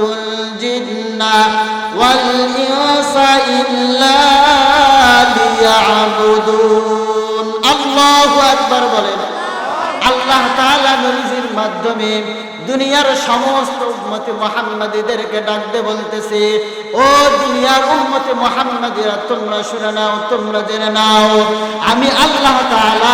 الجن والإنس إلا ليعبدون الله أكبر বলেন আল্লাহ তাআলা নবীজির মাধ্যমে দুনিয়ার সমস্ত উম্মতে মুহাম্মাদীদেরকে ডাকতে বলতেছে ও দুনিয়ার উম্মতে মুহাম্মাদীরা তোমরা শুনে নাও তোমরা জেনে নাও আমি আল্লাহ তাআলা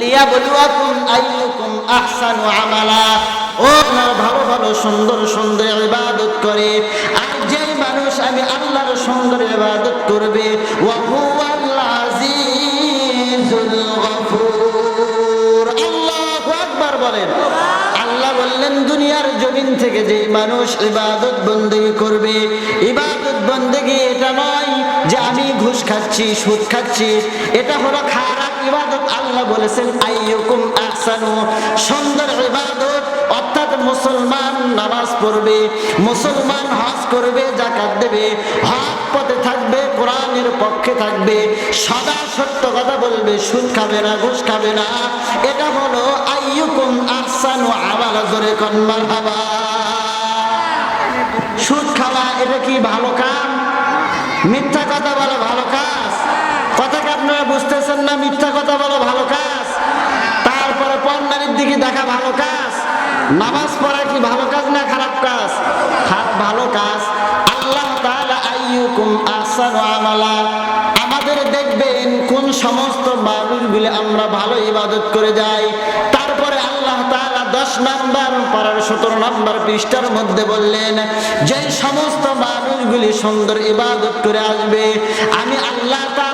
লিয়াবলুয়াকুম আইয়ুকুম আহসানু আমালা। ও ভালো ভালো, সুন্দর সুন্দর ইবাদত করে। আর যেই মানুষ আমি আল্লাহর সুন্দর ইবাদত করবে, ওয়া হুয়াল আজিজুল গফুর। আল্লাহু আকবার বলেন। আল্লাহ বললেন, দুনিয়ার জমিন থেকে যে মানুষ ইবাদত বন্দেগি করবে, ইবাদত বন্দেগি এটা নয় যে আমি ঘুষ খাচ্ছি, সুদ খাচ্ছি, এটা হলো খারাপ ইবাদত আল্লাহ বলেছেন, আইয়ুকুম আহসানু। সুন্দর ইবাদত, অর্থাৎ মুসলমান নামাজ পড়বে, মুসলমান হজ করবে জাকাত দেবে হক পথে থাকবে, কোরআনের পক্ষে থাকবে, সদা সত্য কথা বলবে, সুদ খাবে না, ঘুষ খাবে না। এটা হলো আইয়ুকুম আহসানু আমালা জোরে কন মারহাবা। সুদ খাওয়া, এটা কি ভালো কাম? মিথ্যা কথা বলা ভালো কাজ? বুঝতেছেন না, মিথ্যা কথা বলা, ভালো কাজ। তারপরে পণ্যানির দিকে দেখা, ভালো কাজ। নামাজ পড়া কি ভালো কাজ না খারাপ কাজ? খারাপ ভালো কাজ। আল্লাহ আমাদের দেখবেন কোন সমস্ত মানুষগুলি আমরা ভালো ইবাদত করে যাই। তারপরে আল্লাহ তাআলা দশ নাম্বার পারার সতেরো নাম্বার পৃষ্ঠার মধ্যে বললেন যে সমস্ত মানুষগুলি সুন্দর ইবাদত করে আসবে, আমি আল্লাহ তাদের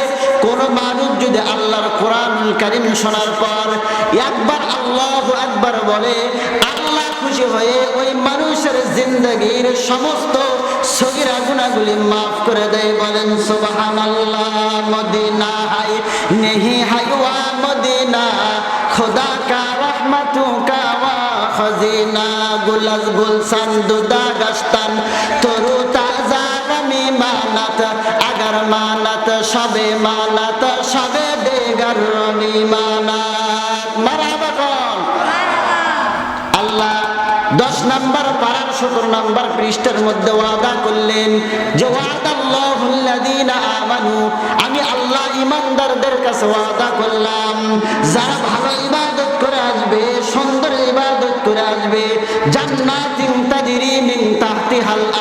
মানুষ যদি আল্লাহর কোরআনুল কারীম শোনার পর একবার আল্লাহু আকবার বলে, আল্লাহ খুশি হয়ে ওই মানুষের জিন্দগির সমস্ত সগিরা গুনাহগুলি মাফ করে দেয়। বলেন, সুবহানাল্লাহ মদিনা হাই নেহি হাইওয়া, মদিনা খুদা কা রহমতু কাওয়া খজিনা, গুলাজ গুলশান দুদা গস্তান তরু তাজা রমি মানাত, আগার মানাত সবে মানাত, সবে মারাবা কোন। আল্লাহ দশ নম্বর পারার সতেরো নম্বর পৃষ্ঠার মধ্যে ওয়াদা করলেন, যে আমানু, আমি আল্লাহ ইমানদারদের কাছে ওয়াদা করলাম, যারা ভালো ইবাদত করে আসবে, সুন্দর ইবাদত করে আসবে, জান্নাতিন তাজরি মিন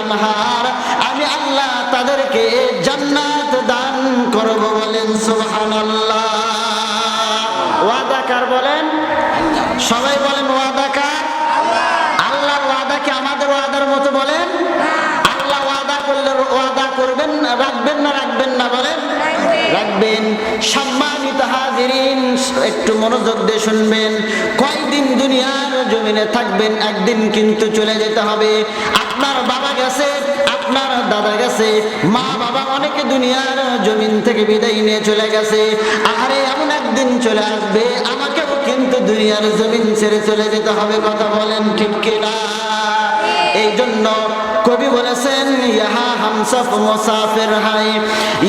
আনহার, আমি আল্লাহ তাদেরকে জান্নাত করব বলেন সুবহানাল্লাহ। ওয়াদা কার বলেন? সবাই বলেন ওয়াদা কার? আল্লাহর ওয়াদা কি আমাদের ওয়াদার মতো বলেন? আল্লাহ ওয়াদা করলে ওয়াদা করবেন না রাখবেন না রাখবেন না বলেন? রাখবেন। সম্মানিত হাজিরিন একটু মনোযোগ দিয়ে শুনবেন। কয়দিন দুনিয়ার জমিনে থাকবেন একদিন কিন্তু চলে যেতে হবে। আপনার বাবা গেছে আপনার দাদা গেছে মা দুনিয়ার জমিন থেকে বিদায় নিয়ে চলে গেছে। আরে এমন একদিন চলে আসবে, আমাকেও কিন্তু দুনিয়ার জমিন ছেড়ে চলে যেতে হবে, কথা বলেন ঠিক কিনা? এই জন্য কবি বলেছেন ইহা হামসফ মুসাফির হাই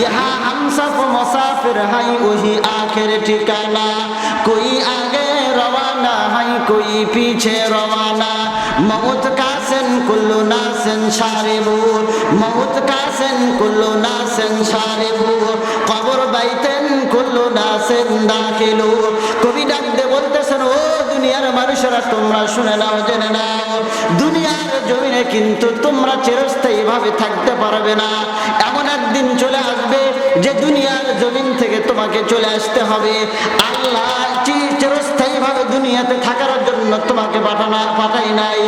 ইহা হামসফ মুসাফির হাই, ওহি আখের ঠিকানা, কই রওয়ানা হাই কোই পিছে রওয়ানা মৌত কাসেন কুল্লু নাসেন সারিবু মৌত কাসেন কুল্লু নাসেন সারিবু কবর বাইতেন কুল্লু নাসেন দাখিলু কবি ডাক দে বলতেছেন ও দুনিয়ার মানুষেরা তোমরা শুনে নাও জেনে নাও দুনিয়ার জমিনে কিন্তু তোমরা চিরস্থায়ী ভাবে থাকতে পারবে না এমন এক একদিন চলে আসবে যে দুনিয়ার জমিন থেকে তোমাকে চলে আসতে হবে। আল্লাহ চি- চিরস্থায়ীভাবে দুনিয়াতে থাকার জন্য তোমাকে পাঠানা, পাঠাই নাই।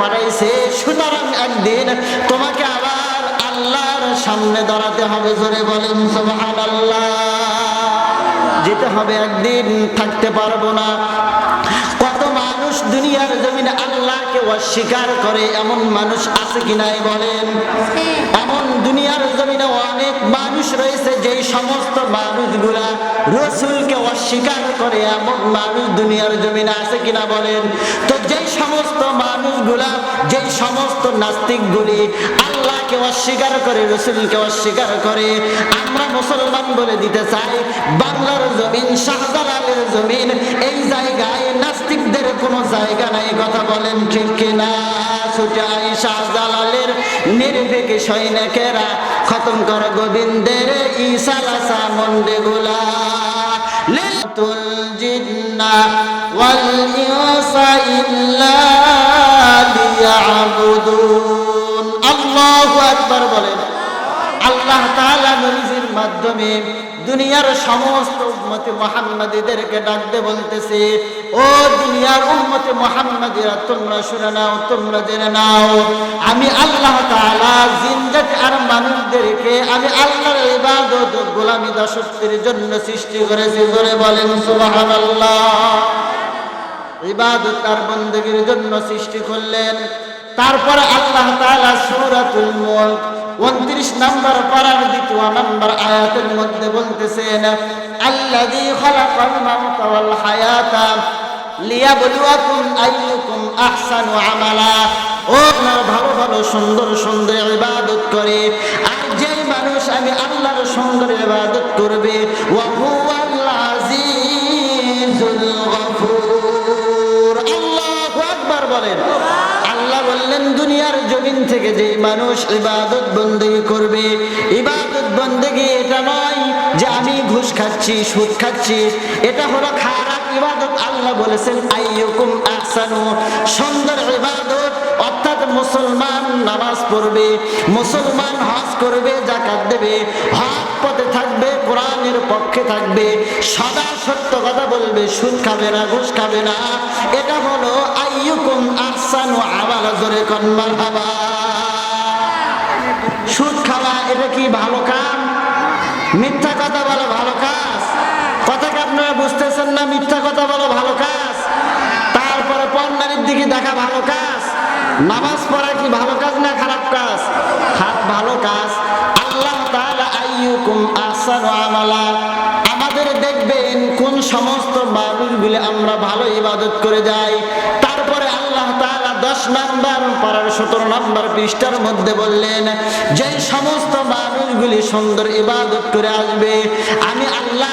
পাঠাইছে। সুতরাং একদিন তোমাকে আবার আল্লাহর সামনে দাঁড়াতে হবে। জোরে বলেন আল্লাহ যেতে হবে, একদিন থাকতে পারব না। কত মানুষ দুনিয়ার জমিনে আল্লাহকে অস্বীকার করে এমন মানুষ আছে কি নাই বলেন? এমন দুনিয়ার জমিনে অনেক মানুষ রয়েছে যেই সমস্ত মানুষগুলা রসুলকে অস্বীকার করে এমন মানুষ দুনিয়ার জমিনে আছে কিনা বলেন? তো যেই সমস্ত মানুষগুলা, যেই সমস্ত নাস্তিকগুলি আল্লাহকে অস্বীকার করে, রসুলকে অস্বীকার করে। আমরা মুসলমান বলে দিতে চাই, বাংলার জমিন, শাহজালালের জমিন, এই জায়গায় নাস্তিকদের কোনো জায়গা নাই, কথা বলেন ঠিক কিনা? ছুটাই শাহজালালের নির্ভীক সৈনিকেরা, খতম কর গোবিন্দের ইসালাসা মন্ডে গুলা। লিতুল জিন্না ওয়াল ইনসা ইল্লা লিয়াবুদুন আল্লাহু আকবার বলেন আল্লাহ তাআলা নবীজির মাধ্যমে দুনিয়ার সমস্ত উম্মতে মুহাম্মাদীদেরকে ডাকতে বলতেছে, ও দুনিয়ার উম্মতে মুহাম্মাদীরা, তোমরা শুনে নাও, তোমরা জেনে নাও, আমি আল্লাহ তাআলা জিনজাত আর মানুষদেরকে, আমি আল্লাহর ইবাদত গোলামি দাসত্বের জন্য সৃষ্টি করেছি। জোরে বলেন, সুবহানাল্লাহ। ইবাদত আর বন্দগির জন্য সৃষ্টি করলেন। তারপরে আল্লাহ তাআলা সূরাতুল মুলক 29 নম্বর পারার দ্বিতীয় নম্বর আয়াতের মধ্যে বলতেছেন, আল্লাযী খালাকাল মাউতা ওয়াল হায়াতা লিয়াবলুয়াকুম আইয়ুকুম আহসানু আমালা। ও আপনারা ভালো ভালো, সুন্দর সুন্দর ইবাদত করে, আর যেই মানুষ আমি আল্লাহর সুন্দর ইবাদত করবে, ওয়া হুয়াল আজিজুল গফুর। আল্লাহু আকবার বলেন। আল্লাহ বললেন দুনিয়ার জমিন থেকে যে মানুষ ইবাদত বন্দে করবে, ইবাদত বন্দেগি এটা নয় যে আমি ঘুষ খাচ্ছি, সুদ খাচ্ছি, এটা হলো খারাপ ইবাদত। আল্লাহ বলেছেন, আইয়ুকুম আহসানু। সুন্দর ইবাদত, অর্থাৎ মুসলমান নামাজ পড়বে, মুসলমান হজ করবে জাকাত দেবে হক পথে থাকবে, কোরআনের পক্ষে থাকবে, সদা সত্য কথা বলবে, সুদ খাবে না, ঘুষ খাবে না। এটা হলো আইয়ুকুম আহসানু আমালা জোরে কন্মার হাবা সুদ খাওয়া, এটা কি ভালো কাম? মিথ্যা কথা বলা ভালো আপনারা বুঝতেছেন না, মিথ্যা কথা বলা, ভালো কাজ। তারপরে পণ্যারির দিকে দেখা, ভালো কাজ। নামাজ পড়া কি ভালো কাজ না খারাপ কাজ? হাত ভালো কাজ। আল্লাহ তাআলা আইয়ুকুম আহসানু আমালা। আমাদের দেখবেন কোন সমস্ত মানুষগুলি আমরা ভালো ইবাদত করে যাই। তারপরে আল্লাহ তাআলা দশ নাম্বার, পারার সতেরো নাম্বার পৃষ্ঠার মধ্যে বললেন, যে সমস্ত মানুষগুলি সুন্দর ইবাদত করে আসবে, আমি আল্লাহ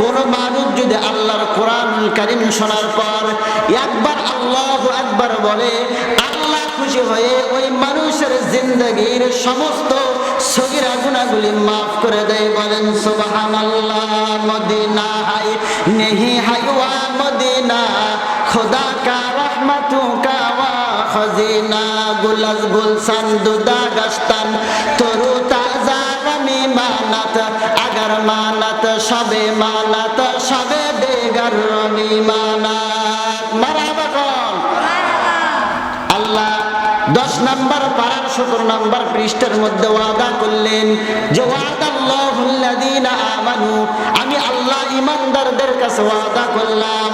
কোন মানুষ যদি আল্লাহর কোরআন কারীম শোনার পর একবার আল্লাহু আকবার বলে, আল্লাহ খুশি হয়ে ওই মানুষের জিন্দগির সমস্ত সগিরা গুনাহগুলি মাফ করে দেয়, বলেন, সুবহানাল্লাহ, মদিনা হাই, নেহি হাইওয়া মদিনা খোদা কা রহমতু কা ওয়া খজিনা গুলশান দুদা গস্তান, তরু মানাত আগার মানাত সবে মানাত সবে দেগার রমি মানাত মারহাবা কোন আল্লাহ দশ নাম্বার পাড়ার সতেরো নাম্বার পৃষ্ঠার মধ্যে ওয়াদা করলেন যে আমানু, আমি আল্লাহ ইমানদারদের কাছে ওয়াদা করলাম।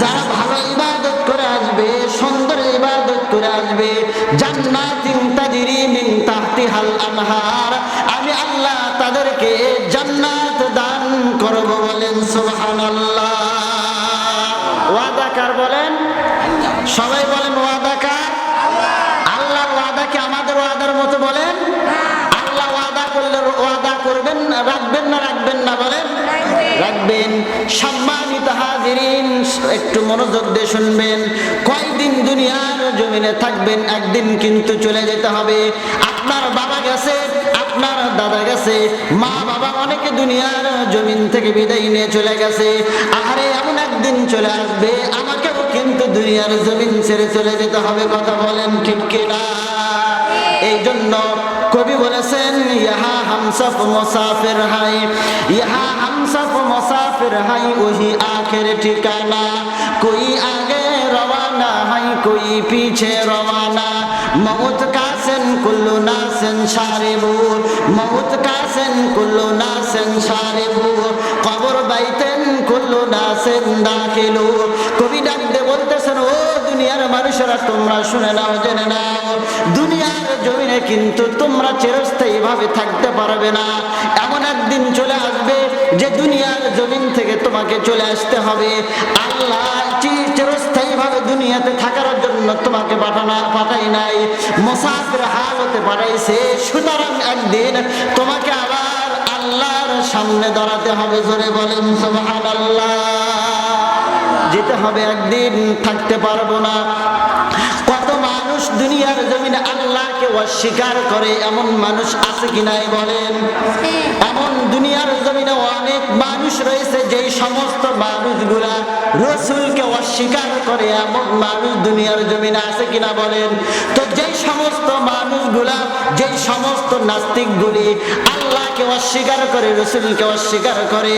যারা ভালো ইবাদত করে আসবে, সুন্দর ইবাদত করে আসবে, জান্নাতিন তাজরি মিন তাহতিহাল আনহার তাকে জান্নাত দান করব বলেন সুবহানাল্লাহ। বলেন? সবাই বলেন ওয়াদা কার? আল্লাহর ওয়াদা কি আমাদের ওয়াদার মতো বলেন? আল্লাহ ওয়াদা করলে ওয়াদা করবেন না, রাখবেন না রাখবেন না বলেন? রাখবেন। সম্মানিত হাজিরিন, একটু মনোযোগ দিয়ে শুনবেন। কয়দিন দুনিয়ার জমিনে থাকবেন, একদিন কিন্তু চলে যেতে হবে। গেছে। মা বাবা অনেকে দুনিয়ার জমিন থেকে বিদায় নিয়ে চলে গেছে। আরে এমন একদিন চলে আসবে, আমাকেও কিন্তু দুনিয়ার জমিন ছেড়ে চলে যেতে হবে, কথা বলেন ঠিক কিনা? এই জন্য কবি বলেছেন ইহা হামসাফ মুসাফির হাই ইহা হামসাফ মুসাফির হাই, ওহি আখের ঠিকানা, কই আগে রওয়ানা হাই, কই পিছে রওয়ানা মৌত কা কাসেন কুল্লু নাসেন সারিবুর মৌত কাসেন, কুল্লু নাসেন সারিবুর কবর বাইতেন, কুল্লু নাসেন, দাখিল। কবি ডাকতে বলতেছেন, ও দুনিয়ার মানুষেরা, তোমরা শুনে নাও, জেনে নাও। দুনিয়ার জমিনে কিন্তু তোমরা চিরস্থায়ী ভাবে থাকতে পারবে না। এমন একদিন চলে আসবে যে দুনিয়ার জমিন থেকে তোমাকে চলে আসতে হবে। আল্লাহ চিরস্থায়ী ভাবে দুনিয়াতে থাকার জন্য তোমাকে পাঠানা পাঠাই নাই। মশা মোসাফির হালতে বাড়াইছে। সুতরাং একদিন তোমাকে আবার আল্লাহর সামনে দাঁড়াতে হবে। জোরে বলেন সুবহানাল্লাহ। যেতে হবে একদিন, থাকতে পারব না। কত মানুষ দুনিয়ার জমিনে আল্লাহকে অস্বীকার করে, এমন মানুষ আছে কি নাই বলেন? এমন দুনিয়ার জমিনে অনেক মানুষ রয়েছে, যেই সমস্ত মানুষগুলা রসুলকে অস্বীকার করে, এমন মানুষ দুনিয়ার জমিনে আছে কিনা বলেন? তো যেই সমস্ত মানুষগুলা, যেই সমস্ত নাস্তিকগুলি আল্লাহকে অস্বীকার করে, রসুলকে অস্বীকার করে।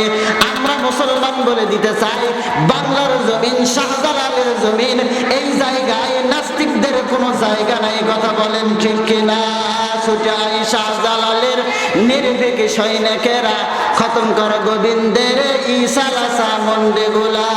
আমরা মুসলমান বলে দিতে চাই, বাংলার জমিন, শাহজালালের জমিন, এই জায়গায় নাস্তিকদের কোনো জায়গা নাই, কথা বলেন ঠিক কিনা? ছুটাই শাহজালালের নির্ভীক সৈনিকেরা খতম কর গোবিন্দের ইসালাসা মন্ডে গুলা